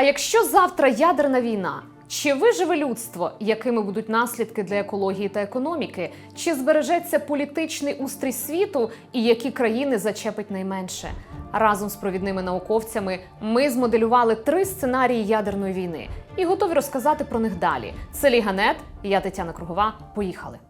А якщо завтра ядерна війна, чи виживе людство, якими будуть наслідки для екології та економіки? Чи збережеться політичний устрій світу і які країни зачепить найменше? Разом з провідними науковцями ми змоделювали три сценарії ядерної війни і готові розказати про них далі. Це Ліганет, я Тетяна Кругова. Поїхали.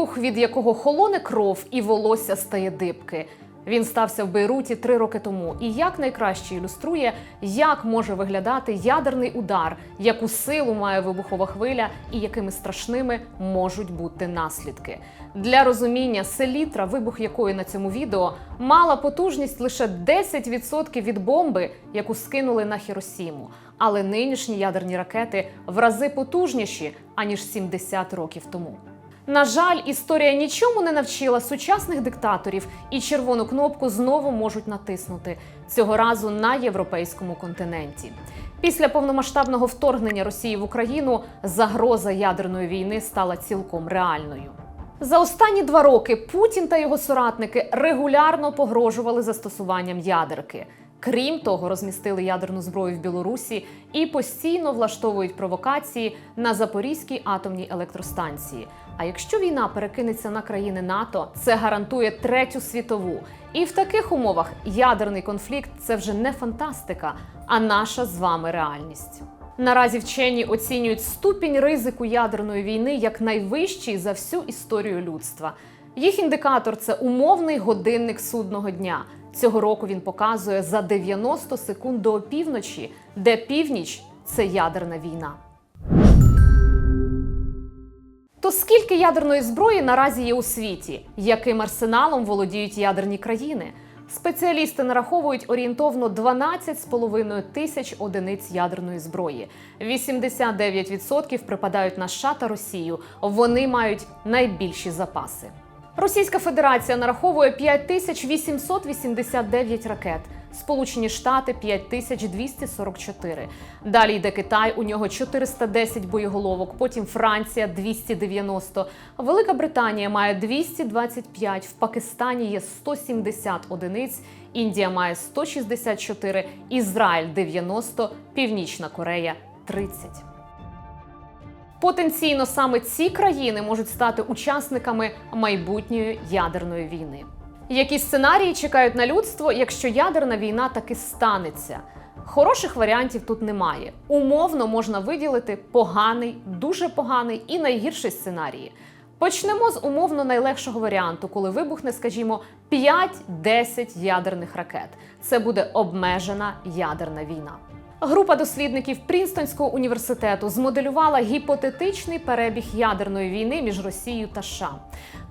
Вибух, від якого холоне кров і волосся стає дибки. Він стався в Бейруті три роки тому і як найкраще ілюструє, як може виглядати ядерний удар, яку силу має вибухова хвиля і якими страшними можуть бути наслідки. Для розуміння селітра, вибух якої на цьому відео мала потужність лише 10% від бомби, яку скинули на Хіросіму. Але нинішні ядерні ракети в рази потужніші аніж 70 років тому. На жаль, історія нічому не навчила сучасних диктаторів, і червону кнопку знову можуть натиснути цього разу на європейському континенті. Після повномасштабного вторгнення Росії в Україну загроза ядерної війни стала цілком реальною. За останні два роки Путін та його соратники регулярно погрожували застосуванням ядерки. Крім того, розмістили ядерну зброю в Білорусі і постійно влаштовують провокації на Запорізькій атомній електростанції. А якщо війна перекинеться на країни НАТО, це гарантує третю світову. І в таких умовах ядерний конфлікт це вже не фантастика, а наша з вами реальність. Наразі вчені оцінюють ступінь ризику ядерної війни як найвищий за всю історію людства. Їх індикатор це умовний годинник судного дня. Цього року він показує за 90 секунд до опівночі, де північ це ядерна війна. То скільки ядерної зброї наразі є у світі? Яким арсеналом володіють ядерні країни? Спеціалісти нараховують орієнтовно 12,5 тисяч одиниць ядерної зброї. 89% припадають на США та Росію. Вони мають найбільші запаси. Російська Федерація нараховує 5889 ракет. Сполучені Штати 5244. Далі йде Китай, у нього 410 боєголовок, потім Франція 290. Велика Британія має 225, в Пакистані є 170 одиниць, Індія має 164, Ізраїль 90, Північна Корея 30. Потенційно саме ці країни можуть стати учасниками майбутньої ядерної війни. Які сценарії чекають на людство, якщо ядерна війна таки станеться? Хороших варіантів тут немає. Умовно можна виділити поганий, дуже поганий і найгірший сценарії. Почнемо з умовно найлегшого варіанту, коли вибухне, скажімо, 5-10 ядерних ракет. Це буде обмежена ядерна війна. Група дослідників Прінстонського університету змоделювала гіпотетичний перебіг ядерної війни між Росією та США.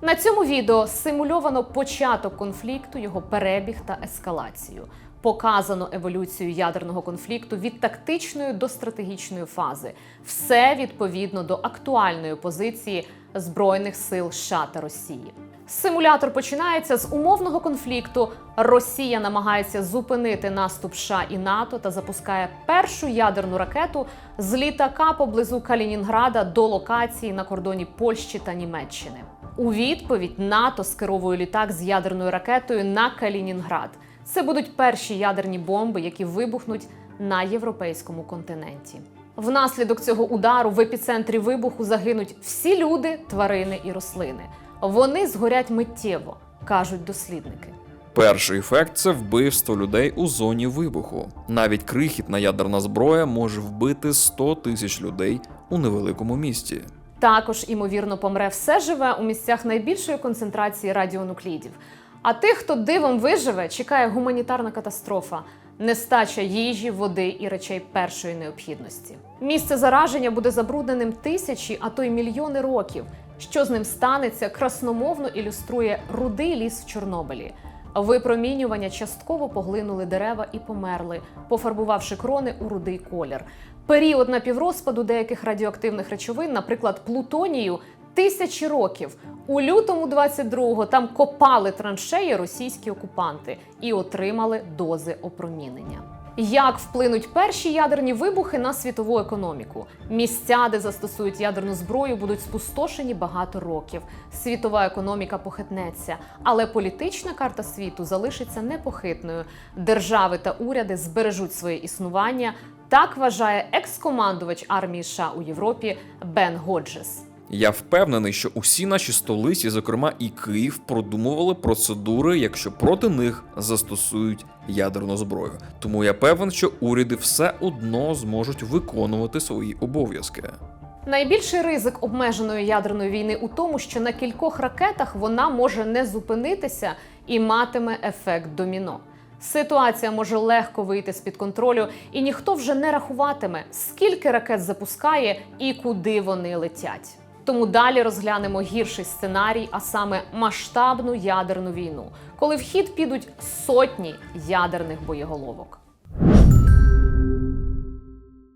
На цьому відео симульовано початок конфлікту, його перебіг та ескалацію. Показано еволюцію ядерного конфлікту від тактичної до стратегічної фази. Все відповідно до актуальної позиції Збройних сил США та Росії. Симулятор починається з умовного конфлікту. Росія намагається зупинити наступ США і НАТО та запускає першу ядерну ракету з літака поблизу Калінінграда до локації на кордоні Польщі та Німеччини. У відповідь НАТО скеровує літак з ядерною ракетою на Калінінград. Це будуть перші ядерні бомби, які вибухнуть на європейському континенті. Внаслідок цього удару в епіцентрі вибуху загинуть всі люди, тварини і рослини. Вони згорять миттєво, кажуть дослідники. Перший ефект це вбивство людей у зоні вибуху. Навіть крихітна ядерна зброя може вбити 100 тисяч людей у невеликому місті. Також, імовірно, помре все живе у місцях найбільшої концентрації радіонуклідів. А тих, хто дивом виживе, чекає гуманітарна катастрофа, нестача їжі, води і речей першої необхідності. Місце зараження буде забрудненим тисячі, а то й мільйони років. Що з ним станеться, красномовно ілюструє рудий ліс в Чорнобилі. Випромінювання частково поглинули дерева і померли, пофарбувавши крони у рудий колір. Період напіврозпаду деяких радіоактивних речовин, наприклад, плутонію, тисячі років. У лютому 22-го там копали траншеї російські окупанти і отримали дози опромінення. Як вплинуть перші ядерні вибухи на світову економіку? Місця, де застосують ядерну зброю, будуть спустошені багато років. Світова економіка похитнеться, але політична карта світу залишиться непохитною. Держави та уряди збережуть своє існування. Так вважає екс-командувач армії США у Європі Бен Годжес. Я впевнений, що усі наші столиці, зокрема і Київ, продумували процедури, якщо проти них застосують ядерну зброю. Тому я певен, що уряди все одно зможуть виконувати свої обов'язки. Найбільший ризик обмеженої ядерної війни у тому, що на кількох ракетах вона може не зупинитися і матиме ефект доміно. Ситуація може легко вийти з під контролю, і ніхто вже не рахуватиме, скільки ракет запускає і куди вони летять. Тому далі розглянемо гірший сценарій, а саме масштабну ядерну війну, коли в хід підуть сотні ядерних боєголовок.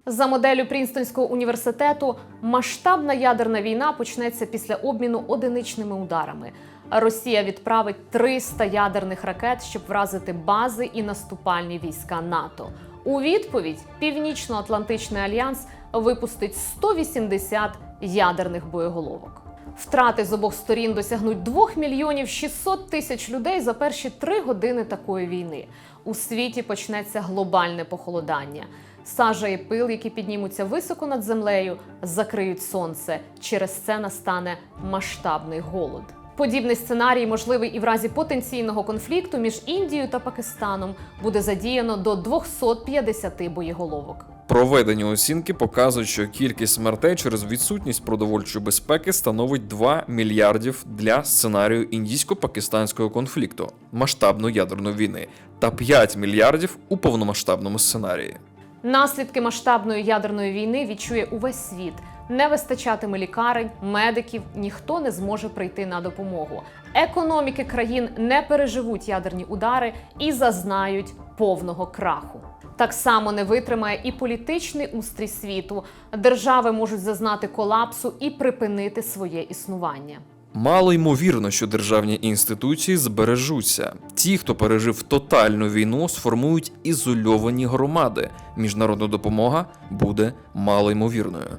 За моделлю Прінстонського університету, масштабна ядерна війна почнеться після обміну одиничними ударами. Росія відправить 300 ядерних ракет, щоб вразити бази і наступальні війська НАТО. У відповідь Північно-Атлантичний альянс випустить 180 ядерних боєголовок. Втрати з обох сторін досягнуть 2 мільйонів 600 тисяч людей за перші три години такої війни. У світі почнеться глобальне похолодання. Сажа і пил, які піднімуться високо над землею, закриють сонце. Через це настане масштабний голод. Подібний сценарій можливий і в разі потенційного конфлікту між Індією та Пакистаном буде задіяно до 250 боєголовок. Проведені оцінки показують, що кількість смертей через відсутність продовольчої безпеки становить 2 мільярдів для сценарію індійсько-пакистанського конфлікту, масштабної ядерної війни, та 5 мільярдів у повномасштабному сценарії. Наслідки масштабної ядерної війни відчує увесь світ. Не вистачатиме лікарень, медиків, ніхто не зможе прийти на допомогу. Економіки країн не переживуть ядерні удари і зазнають повного краху. Так само не витримає і політичний устрій світу. Держави можуть зазнати колапсу і припинити своє існування. Мало ймовірно, що державні інституції збережуться. Ті, хто пережив тотальну війну, сформують ізольовані громади. Міжнародна допомога буде малоймовірною.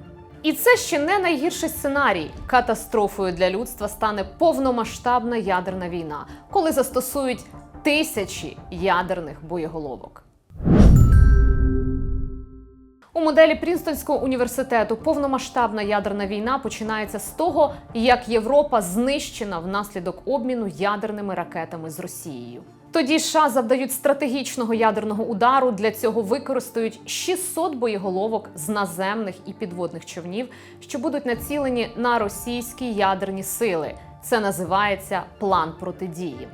І це ще не найгірший сценарій. Катастрофою для людства стане повномасштабна ядерна війна, коли застосують тисячі ядерних боєголовок. У моделі Прінстонського університету повномасштабна ядерна війна починається з того, як Європа знищена внаслідок обміну ядерними ракетами з Росією. Тоді США завдають стратегічного ядерного удару. Для цього використають 600 боєголовок з наземних і підводних човнів, що будуть націлені на російські ядерні сили. Це називається план протидії.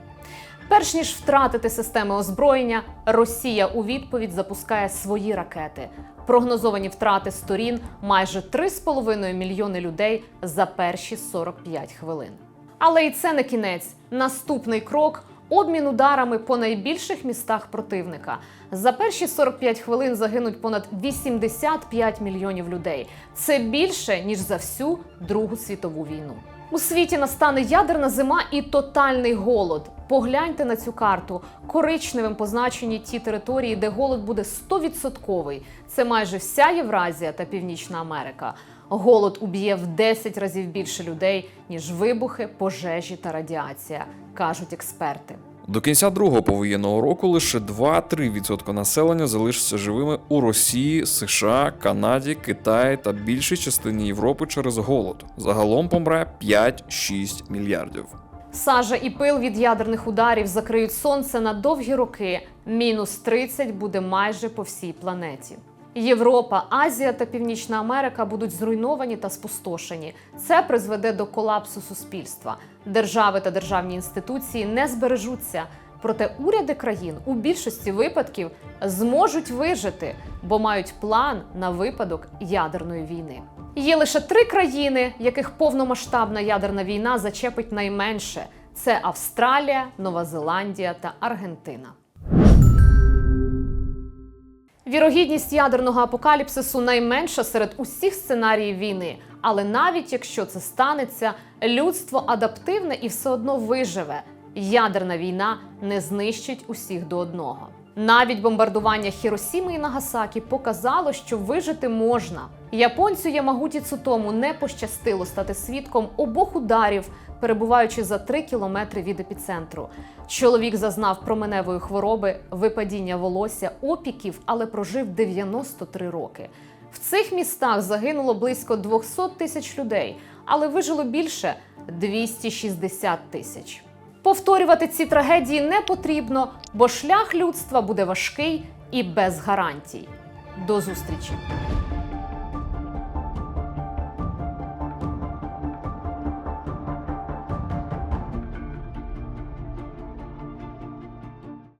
Перш ніж втратити системи озброєння, Росія у відповідь запускає свої ракети. Прогнозовані втрати сторін майже 3,5 мільйони людей за перші 45 хвилин. Але і це не кінець. Наступний крок обмін ударами по найбільших містах противника. За перші 45 хвилин загинуть понад 85 мільйонів людей. Це більше ніж за всю Другу світову війну. У світі настане ядерна зима і тотальний голод. Погляньте на цю карту. Коричневим позначені ті території, де голод буде 100%. Це майже вся Євразія та Північна Америка. Голод уб'є в 10 разів більше людей, ніж вибухи, пожежі та радіація, кажуть експерти. До кінця другого повоєнного року лише 2-3% населення залишаться живими у Росії, США, Канаді, Китаї та більшій частині Європи через голод. Загалом помре 5-6 мільярдів. Сажа і пил від ядерних ударів закриють сонце на довгі роки. Мінус 30 буде майже по всій планеті. Європа, Азія та Північна Америка будуть зруйновані та спустошені. Це призведе до колапсу суспільства. Держави та державні інституції не збережуться. Проте уряди країн у більшості випадків зможуть вижити, бо мають план на випадок ядерної війни. Є лише три країни, яких повномасштабна ядерна війна зачепить найменше: це Австралія, Нова Зеландія та Аргентина. Вірогідність ядерного апокаліпсису найменша серед усіх сценаріїв війни. Але навіть якщо це станеться, людство адаптивне і все одно виживе. Ядерна війна не знищить усіх до одного. Навіть бомбардування Хіросіми і Нагасакі показало, що вижити можна. Японцю Ямагуті Цутому не пощастило стати свідком обох ударів, перебуваючи за три кілометри від епіцентру. Чоловік зазнав променевої хвороби, випадіння волосся, опіків, але прожив 93 роки. В цих містах загинуло близько 200 тисяч людей, але вижило більше 260 тисяч. Повторювати ці трагедії не потрібно, бо шлях людства буде важкий і без гарантій. До зустрічі!